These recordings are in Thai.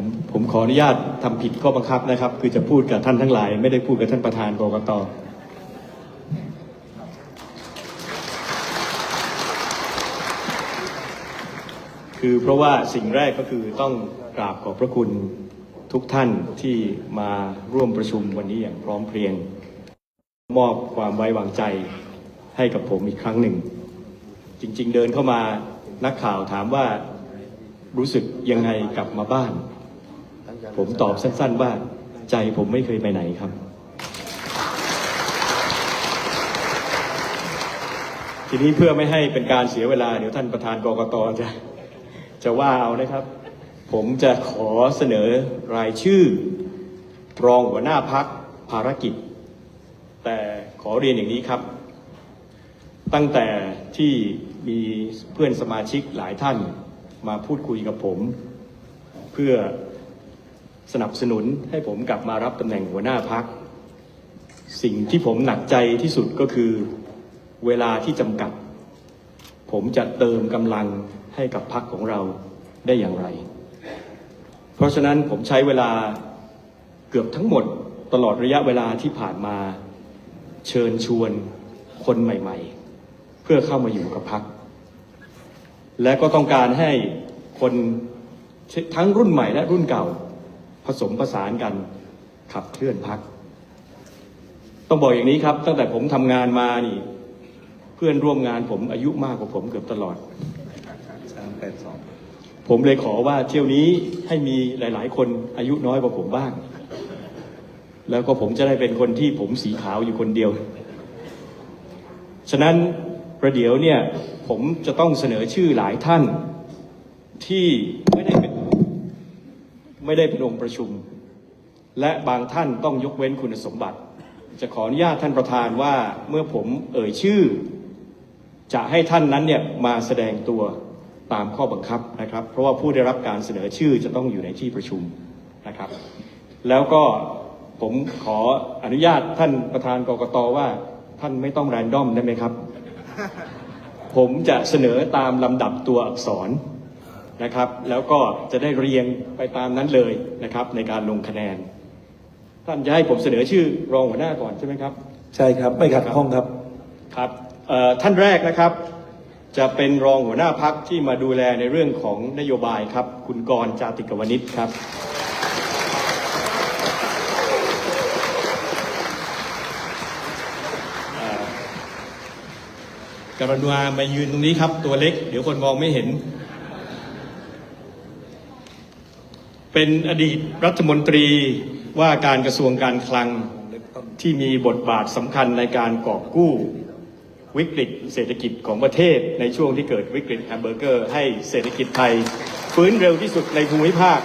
ผมผมขออนุญาตทำผิดข้อบังคับนะครับ คือจะพูดกับท่านทั้งหลาย ไม่ได้พูดกับท่านประธานกรกตคือเพราะว่าสิ่งแรกก็คือต้องกราบขอบพระคุณทุกท่านที่มาร่วมประชุมวันนี้อย่างพร้อมเพรียง มอบความไว้วางใจให้กับผมอีกครั้งหนึ่ง จริง ๆ เดินเข้ามานักข่าวถามว่ารู้สึกยังไงกลับมาบ้าน ผมตอบสั้นๆว่าใจผมไม่เคยไปไหนครับ ทีนี้เพื่อไม่ให้เป็นการเสียเวลา เดี๋ยวท่านประธานกกตจะจะว่าเอานะครับ ผมจะขอเสนอรายชื่อ รองหัวหน้าพักภารกิจ แต่ขอเรียนอย่างนี้ครับ ตั้งแต่ที่มีเพื่อนสมาชิกหลายท่านมาพูดคุยกับผม เพื่อ สนับสนุนให้ผมกลับมารับตำแหน่งหัวหน้าพัก สิ่งที่ผมหนักใจที่สุดก็คือเวลาที่จำกัด ผมจะเติมกำลังให้กับพักของเราได้อย่างไร เพราะฉะนั้นผมใช้เวลาเกือบทั้งหมดตลอดระยะเวลาที่ผ่านมาเชิญชวนคนใหม่ ๆ เพื่อเข้ามาอยู่กับพัก และก็ต้องการให้คนทั้งรุ่นใหม่และรุ่นเก่า ผสมผสานกันขับเคลื่อนพัก ต้องบอกอย่างนี้ครับ ตั้งแต่ผมทำงานมานี่ เพื่อนร่วมงานผมอายุมากกว่าผมเกือบตลอด ผมเลยขอว่าเที่ยวนี้ให้มีหลาย ๆ คนอายุน้อยกว่าผมบ้าง แล้วก็ผมจะได้เป็นคนที่ผมสีขาวอยู่คนเดียว ฉะนั้นประเดี๋ยวเนี่ยผมจะต้องเสนอชื่อหลายท่านที่ไม่ได้ ไม่ได้เป็นองค์ประชุม และบางท่านต้องยกเว้นคุณสมบัติ จะขออนุญาตท่านประธานว่าเมื่อผมเอ่ยชื่อ จะให้ท่านนั้นเนี่ยมาแสดงตัวตามข้อบังคับนะครับ เพราะว่าผู้ได้รับการเสนอชื่อจะต้องอยู่ในที่ประชุมนะครับ แล้วก็ผมขออนุญาตท่านประธานกกตว่าท่านไม่ต้องแรนดอมได้ไหมครับ ผมจะเสนอตามลำดับตัวอักษร นะครับ แล้วก็จะได้เรียงไปตามนั้นเลยนะครับ ในการลงคะแนน ท่านจะให้ผมเสนอชื่อรองหัวหน้าก่อนใช่ไหมครับ ใช่ครับไม่ขัดข้องครับครับเอ่อท่านแรกนะครับ จะเป็นรองหัวหน้าพักที่มาดูแลในเรื่องของนโยบายครับ คุณกรณ์จาติกวนิชครับเอ่อกรุณามายืนตรงนี้ครับ ตัวเล็ก เดี๋ยวคนมองไม่เห็น เป็นอดีตรัฐมนตรีว่าการกระทรวงการคลังที่มีบทบาทสำคัญในการกอบกู้วิกฤตเศรษฐกิจของประเทศในช่วงที่เกิดวิกฤตแฮมเบอร์เกอร์ ให้เศรษฐกิจไทย ฟื้นเร็วที่สุดในภูมิภาค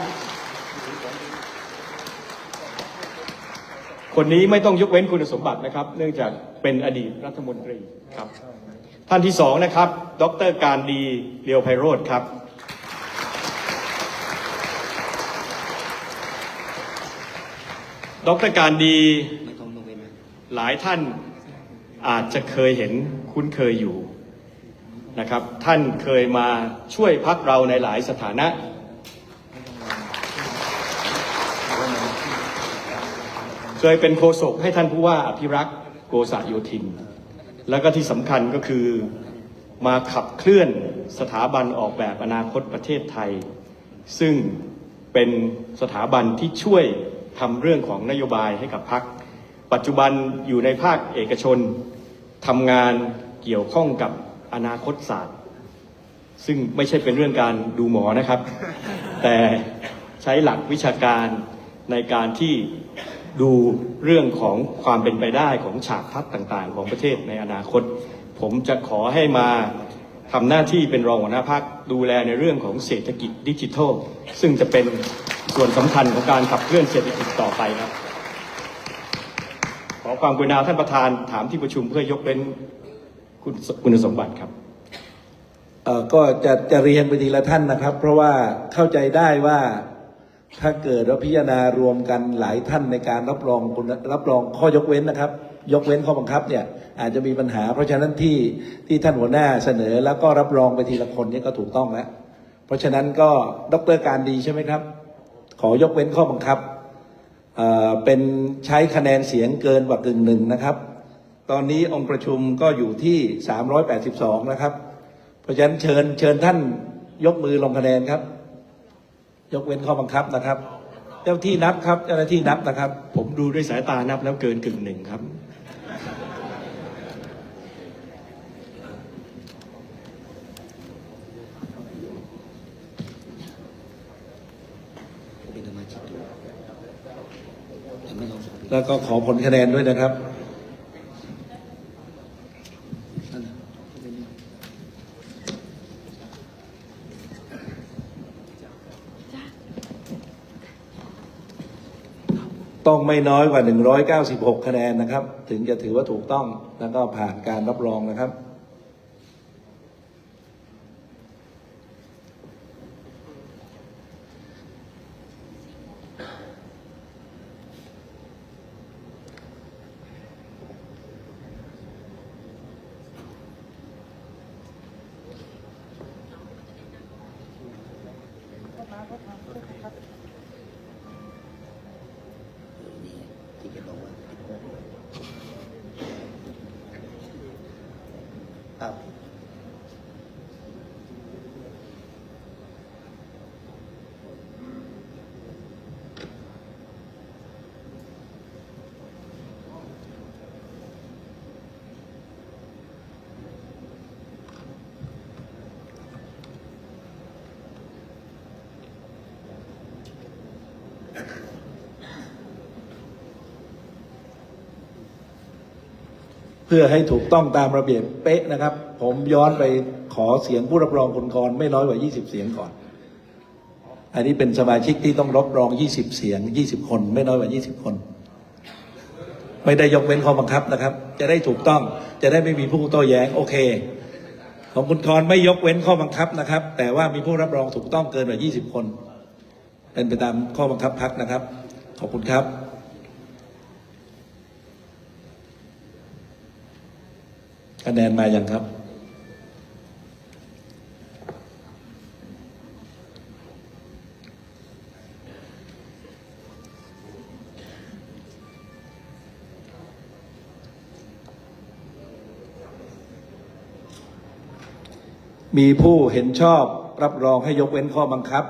คนนี้ไม่ต้องยกเว้นคุณสมบัตินะครับ เนื่องจากเป็นอดีตรัฐมนตรีครับ ท่านที่สองนะครับ ดรการดีเลียวไพโรธครับ ดรการดีหลายท่านอาจจะเคยเห็นคุ้นเคยอยู่นะครับ ท่านเคยมาช่วยพักเราในหลายสถานะ เคยเป็นโฆษกให้ท่านผู้ว่าอภิรักษ์โกษาโยธิน แล้วก็ที่สำคัญก็คือมาขับเคลื่อนสถาบันออกแบบอนาคตประเทศไทย ซึ่งเป็นสถาบันที่ช่วย ทำเรื่องของนโยบายให้กับพัก ปัจจุบันอยู่ในภาคเอกชนทำงานเกี่ยวข้องกับอนาคตศาสตร์ ซึ่งไม่ใช่เป็นเรื่องการดูหมอนะครับ แต่ใช้หลักวิชาการในการที่ดูเรื่องของความเป็นไปได้ของฉากทัศน์ต่าง ๆ ของประเทศในอนาคต ผมจะขอให้มาทำหน้าที่เป็นรองหัวหน้าพักดูแลในเรื่องของเศรษฐกิจดิจิทัล ซึ่งจะเป็น ส่วนสำคัญของการขับเคลื่อนเศรษฐกิจต่อไปครับ ขอความกรุณาท่านประธานถามที่ประชุมเพื่อยกเว้นคุณคุณสมบัติครับเอ่อก็จะจะเรียนไปทีละท่านนะครับ เพราะว่าเข้าใจได้ว่าถ้าเกิดว่าพิจารณารวมกันหลายท่านในการรับรองคุณรับรองข้อยกเว้นนะครับ ยกเว้นข้อบังคับเนี่ยอาจจะมีปัญหา เพราะฉะนั้นที่ที่ท่านหัวหน้าเสนอ แล้วก็รับรองไปทีละคนเนี่ยก็ถูกต้องแล้ว เพราะฉะนั้นก็ดรการดีใช่ไหมครับ อยกเว้นข้อบังคับเอ่อเป็นใช้คะแนนเสียงเกินกว่ากึ่งหนึ่งนะครับ ตอนนี้องค์ประชุมก็อยู่ที่ 382 นะครับ เพราะฉะนั้นเชิญเชิญท่านยกมือลงคะแนนครับ ยกเว้นข้อบังคับนะครับ เจ้าที่นับครับเจ้าหน้าที่นับนะครับ ผมดูด้วยสายตานับแล้วเกินกึ่งหนึ่งครับ เป็นสมาชิกอยู่ แล้วก็ขอผลคะแนนด้วยนะครับต้องไม่น้อยกว่า 196 คะแนนนะครับ ถึงจะถือว่าถูกต้องแล้วก็ผ่านการรับรองนะครับ นี่ที่แกบอกว่าผิดพลาดครับ เพื่อให้ถูกต้องตามระเบียบเป๊ะนะครับ ผมย้อนไปขอเสียงผู้รับรองคนกรไม่น้อยกว่า 20 เสียงก่อน อันนี้เป็นสมาชิกที่ต้องรับรอง 20 เสียง 20 คน ไม่น้อยกว่า 20 คน ไม่ได้ยกเว้นข้อบังคับนะครับ จะได้ถูกต้องจะได้ไม่มีผู้โต้แย้งโอเค ของคุณกรไม่ยกเว้นข้อบังคับนะครับ แต่ว่ามีผู้รับรองถูกต้องเกินกว่า 20 คน เป็นไปตามข้อบังคับพักนะครับ ขอบคุณครับ คะแนนมาอยังครับ มีผู้เห็นชอบรับรองให้ยกเว้นข้อบังคับ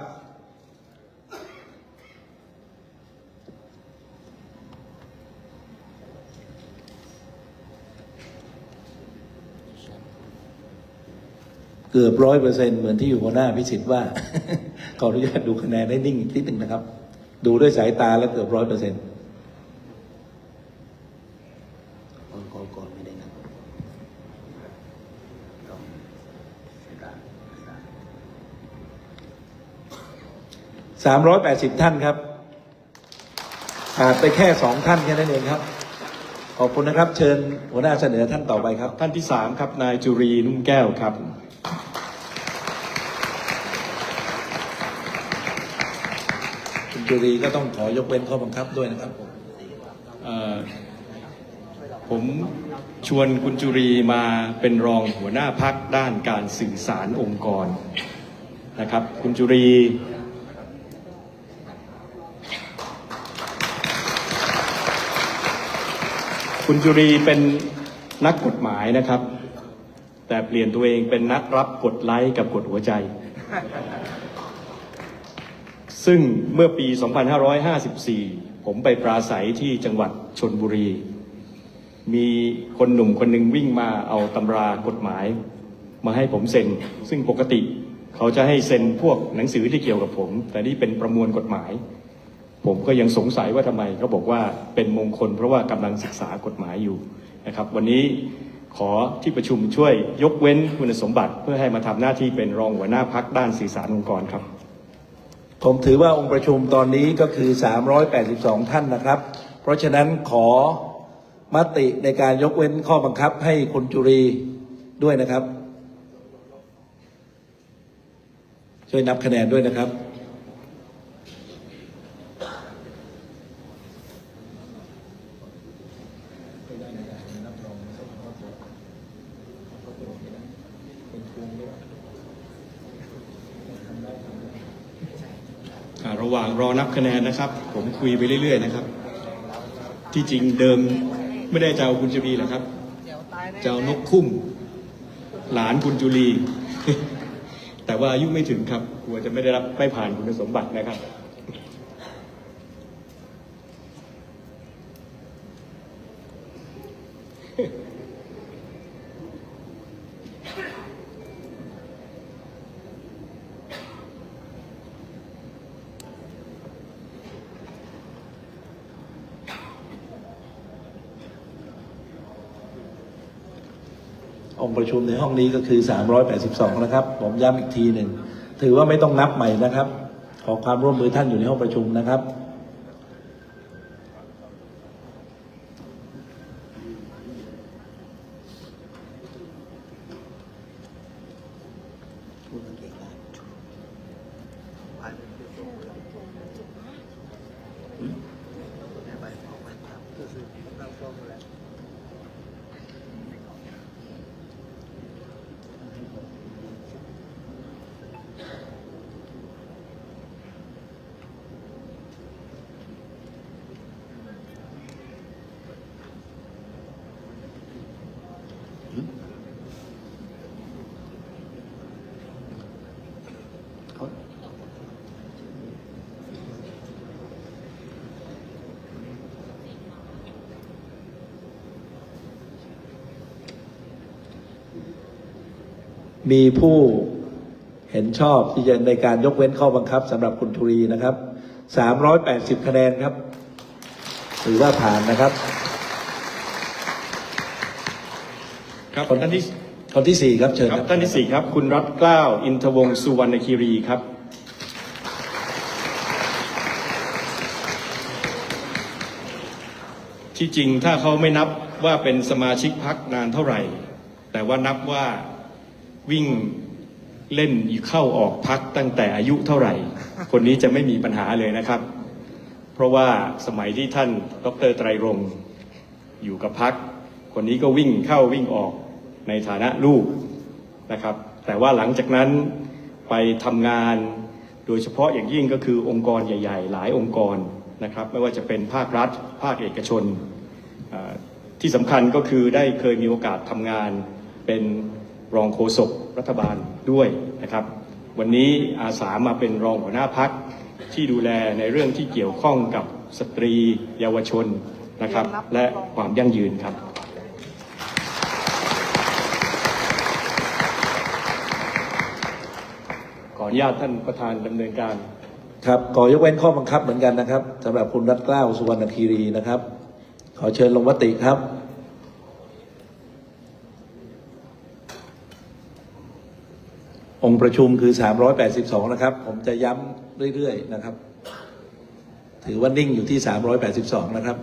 เกือบร้อยเปอร์เซ็นเหมือนที่อยู่หัวหน้าพิสิทธิ์ว่า ขออนุญาตดูคะแนนได้นิ่งอีกนิดหนึ่งนะครับ ดูด้วยสายตาแล้วเกือบร้อยเปอร์เซ็นต์องค์กรก่อนไม่ได้นับต้องเสียดายเสียดายสามร้อยแปดสิบท่านครับขาดไปแค่สองท่านแค่นั้นเองครับ ขอบคุณนะครับ เชิญหัวหน้าเสนอท่านต่อไปครับ ท่านที่สามครับ นายจุรีนุ่มแก้วครับ คุณ จุรีก็ต้องขอยกเว้นข้อบังคับด้วยนะครับผมผมชวนคุณจุรีมาเป็นรองหัวหน้าพักด้านการสื่อสารองค์กรนะครับ คุณจุรีคุณจุรีเป็นนักกฎหมายนะครับ แต่เปลี่ยนตัวเองเป็นนักรับกดไลค์กับกดหัวใจ ซึ่งเมื่อปี 2554 ผมไปปราศัยที่จังหวัดชนบุรี มีคนหนุ่มคนหนึ่งวิ่งมาเอาตำรากฎหมาย มาให้ผมเซ็น ซึ่งปกติเขาจะให้เซ็นพวกหนังสือที่เกี่ยวกับผม แต่นี่เป็นประมวลกฎหมาย ผมก็ยังสงสัยว่าทำไมเขาบอกว่าเป็นมงคล เพราะว่ากำลังศึกษากฎหมายอยู่นะครับ วันนี้ขอที่ประชุมช่วยยกเว้นคุณสมบัติ เพื่อให้มาทำหน้าที่เป็นรองหัวหน้าพักด้านสื่อสารองค์กรครับ ผมถือว่าองค์ประชุมตอนนี้ก็คือ 382 ท่านนะครับ เพราะฉะนั้นขอมติในการยกเว้นข้อบังคับให้คุณจุรีด้วยนะครับ ช่วยนับคะแนนด้วยนะครับระหว่างรอนับคะแนนนะครับ ผมคุยไปเรื่อย ๆ นะครับ ที่จริงเดิมไม่ได้จะเอาคุณจุลีหรอกครับ จะเอานกคุ้มหลานคุณจุลี แต่ว่าอายุไม่ถึงครับกลัวจะไม่ได้รับไม่ผ่านคุณสมบัตินะครับ องค์ประชุมในห้องนี้ก็คือ 382 นะครับ ผมย้ำอีกทีหนึ่ง ถือว่าไม่ต้องนับใหม่นะครับ ขอความร่วมมือท่านอยู่ในห้องประชุมนะครับ พูดกันเก่งได้ไปออกไปครับก็คือตั้งกล้องแล้ว มีผู้เห็นชอบที่จะในการยกเว้นข้อบังคับสำหรับคุณธุรีนะครับ 380 คะแนนครับถือว่าผ่านนะครับ ครับคนท่านที่คนที่สี่ครับเชิญคครัรับบท่านที่สี่ครับ คุณรัตเกล้า อินทวงศ์สุวรรณคีรีครับ ที่จริงถ้าเขาไม่นับว่าเป็นสมาชิกพักนานเท่าไหร่ แต่ว่านับว่า วิ่งเล่นเข้าออกพักตั้งแต่อายุเท่าไหร่ คนนี้จะไม่มีปัญหาเลยนะครับ เพราะว่าสมัยที่ท่านดรไตรรงค์อยู่กับพัก คนนี้ก็วิ่งเข้าวิ่งออกในฐานะลูกนะครับ แต่ว่าหลังจากนั้นไปทำงานโดยเฉพาะอย่างยิ่งก็คือองค์กรใหญ่ ๆ หลายองค์กรนะครับ ไม่ว่าจะเป็นภาครัฐ ภาคเอกชนเอ่อที่สำคัญก็คือได้เคยมีโอกาสทำงานเป็น รองโฆษกรัฐบาลด้วยนะครับ วันนี้อาสามาเป็นรองหัวหน้าพักที่ดูแลในเรื่องที่เกี่ยวข้องกับสตรี เยาวชนนะครับ และความยั่งยืนครับ ขออนุญาตท่านประธานดำเนินการ ครับขอยกเว้นข้อบังคับเหมือนกันนะครับสำหรับคุณรัตเกล้าสุวรรณคีรีนะครับ ขอเชิญลงมติครับ องค์ประชุมคือ 382 นะครับ ผมจะย้ำเรื่อย ๆ นะครับ ถือว่านิ่งอยู่ที่ 382 นะครับ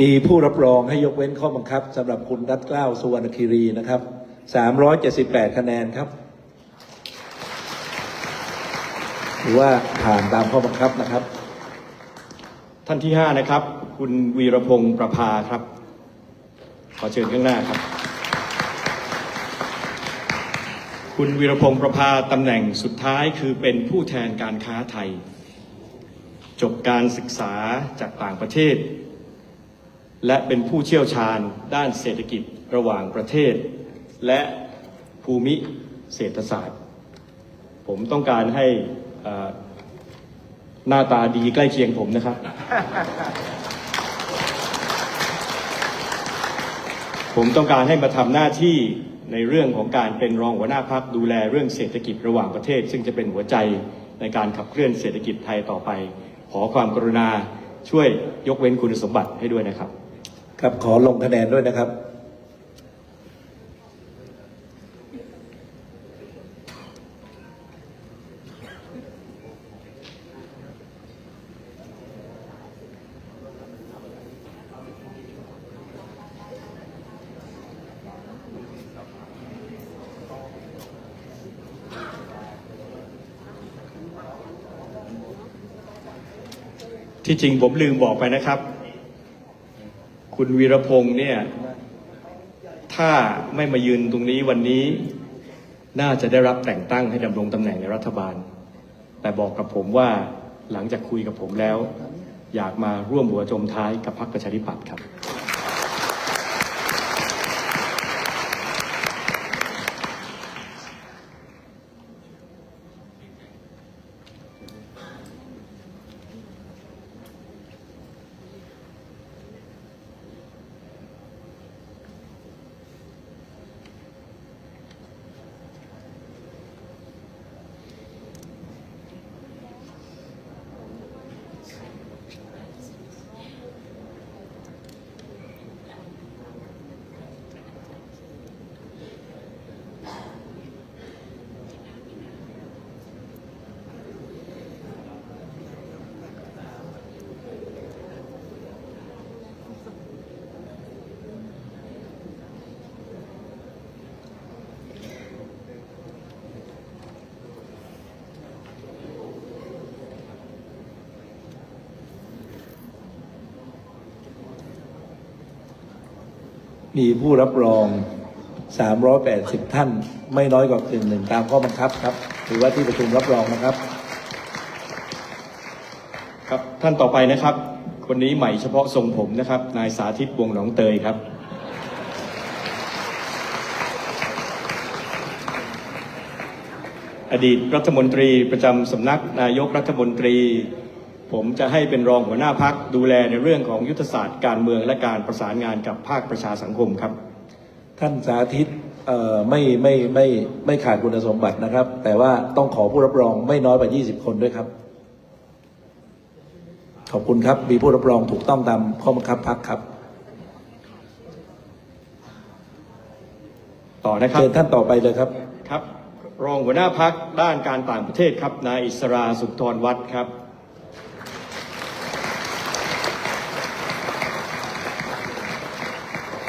มีผู้รับรองให้ยกเว้นข้อบังคับสำหรับคุณรัตเกล้าสุวรรณคีรีนะครับ378 คะแนนครับถือว่าผ่านตามข้อบังคับนะครับ ท่านที่ห้านะครับ คุณวีรพงศ์ประภาครับ ขอเชิญข้างหน้าครับ คุณวีรพงศ์ประภาตำแหน่งสุดท้ายคือเป็นผู้แทนการค้าไทย จบการศึกษาจากต่างประเทศ และเป็นผู้เชี่ยวชาญด้านเศรษฐกิจระหว่างประเทศ และภูมิเศรษฐศาสตร์ ผมต้องการให้หน้าตาดีใกล้เคียงผมนะครับ ผมต้องการให้มาทำหน้าที่ในเรื่องของการเป็นรองหัวหน้าพักดูแลเรื่องเศรษฐกิจระหว่างประเทศ ซึ่งจะเป็นหัวใจในการขับเคลื่อนเศรษฐกิจไทยต่อไป ขอความกรุณาช่วยยกเว้นคุณสมบัติให้ด้วยนะครับ ครับขอลงคะแนนด้วยนะครับ ที่จริงผมลืมบอกไปนะครับ คุณวีรพงษ์เนี่ย ถ้าไม่มายืนตรงนี้วันนี้ น่าจะได้รับแต่งตั้งให้ดำรงตำแหน่งในรัฐบาล แต่บอกกับผมว่าหลังจากคุยกับผมแล้ว อยากมาร่วมหัวจมท้ายกับพรรคประชาธิปัตย์ครับ มีผู้รับรอง 380 ท่าน ไม่น้อยกว่ากึ่งหนึ่งตามข้อบังคับครับถือว่าที่ประชุมรับรองนะครับ ครับท่านต่อไปนะครับคนนี้ใหม่เฉพาะทรงผมนะครับ นายสาธิตวงหนองเตยครับ อดีตรัฐมนตรีประจำสำนักนายกรัฐมนตรี ผมจะให้เป็นรองหัวหน้าพักดูแลในเรื่องของยุทธศาสตร์การเมืองและการประสานงานกับภาคประชาสังคมครับ ท่านสาธิตเอ่อไม่ไม่ไม่ไม่ขาดคุณสมบัตินะครับ แต่ว่าต้องขอผู้รับรองไม่น้อยกว่า 20 คนด้วยครับ ขอบคุณครับ มีผู้รับรองถูกต้องตามข้อบังคับพักครับ ต่อนะครับเชิญท่านต่อไปเลยครับครับ รองหัวหน้าพักด้านการต่างประเทศครับนายอิสราสุนทรวัฒน์ครับ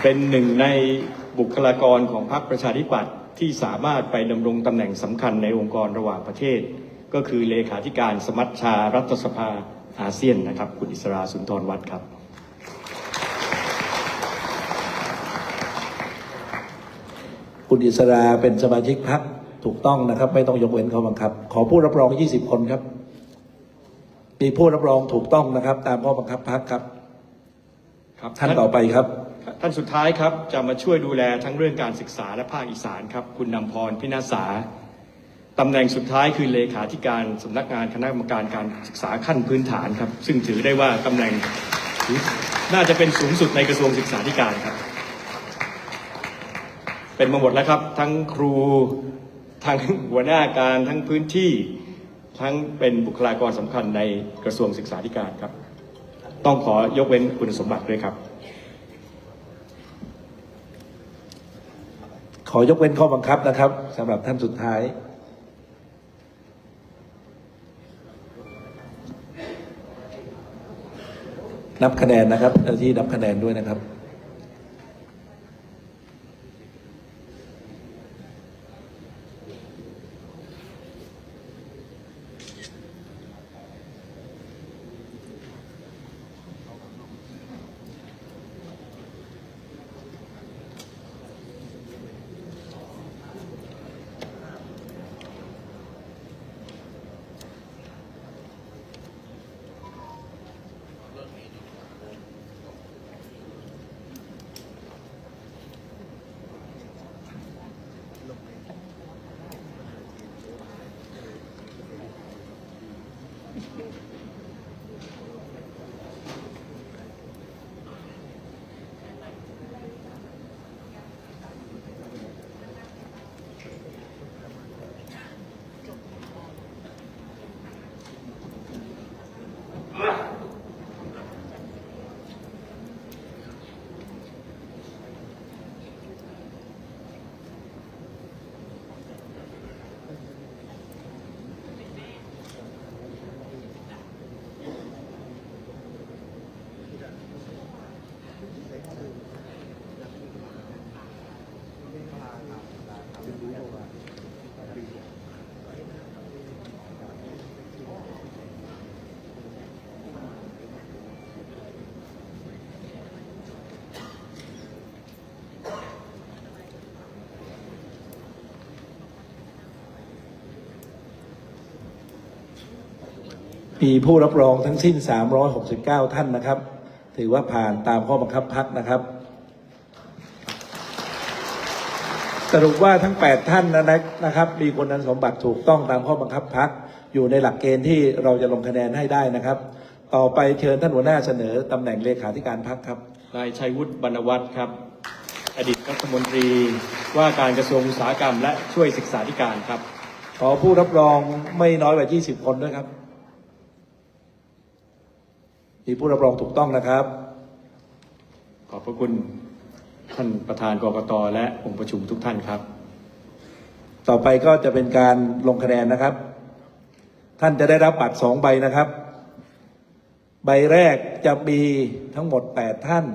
เป็นหนึ่งในบุคลากรของพรรคประชาธิปัตย์ที่สามารถไปดำรงตำแหน่งสำคัญในองค์กรระหว่างประเทศ ก็คือเลขาธิการสมัชชารัฐสภาอาเซียนนะครับ คุณอิสราสุนทรวัฒน์ครับ คุณอิสราเป็นสมาชิกพักถูกต้องนะครับ ไม่ต้องยกเว้นข้อบังคับ ขอผู้รับรอง 20 คนครับมีผู้รับรองถูกต้องนะครับ ตามข้อบังคับพักครับครับท่านต่อไปครับ ท่านสุดท้ายครับจะมาช่วยดูแลทั้งเรื่องการศึกษาและภาคอีสานครับ คุณนำพรพินาศาตำแหน่งสุดท้ายคือเลขาธิการสำนักงานคณะกรรมการการศึกษาขั้นพื้นฐานครับ ซึ่งถือได้ว่าตำแหน่งน่าจะเป็นสูงสุดในกระทรวงศึกษาธิการครับ เป็นมาหมดแล้วครับ ทั้งครูทั้งหัวหน้าการทั้งพื้นที่ ทั้งเป็นบุคลากรสำคัญในกระทรวงศึกษาธิการครับ ต้องขอยกเว้นคุณสมบัติด้วยครับ ขอยกเว้นข้อบังคับนะครับสำหรับท่านสุดท้าย นับคะแนนนะครับเจ้าที่นับคะแนนด้วยนะครับ มีผู้รับรองทั้งสิ้น 369 ท่านนะครับ ถือว่าผ่านตามข้อบังคับพักนะครับ สรุปว่าทั้ง 8 ท่านนะนะครับ มีคุณสมบัติถูกต้องตามข้อบังคับพักอยู่ในหลักเกณฑ์ที่เราจะลงคะแนนให้ได้นะครับ ต่อไปเชิญท่านหัวหน้าเสนอตำแหน่งเลขาธิการพักครับนายชัยวุฒิบรรณวัฒน์ครับ อดีตรัฐมนตรีว่าการกระทรวงอุตสาหกรรม และช่วยศึกษาธิการครับ ขอผู้รับรองไม่น้อยกว่า 20 คนด้วยครับ มีผู้รับรองถูกต้องนะครับ ขอบพระคุณท่านประธานกรกตและองค์ประชุมทุกท่านครับ ต่อไปก็จะเป็นการลงคะแนนนะครับ ท่านจะได้รับบัตรสองใบนะครับ ใบแรกจะมีทั้งหมด 8 ท่าน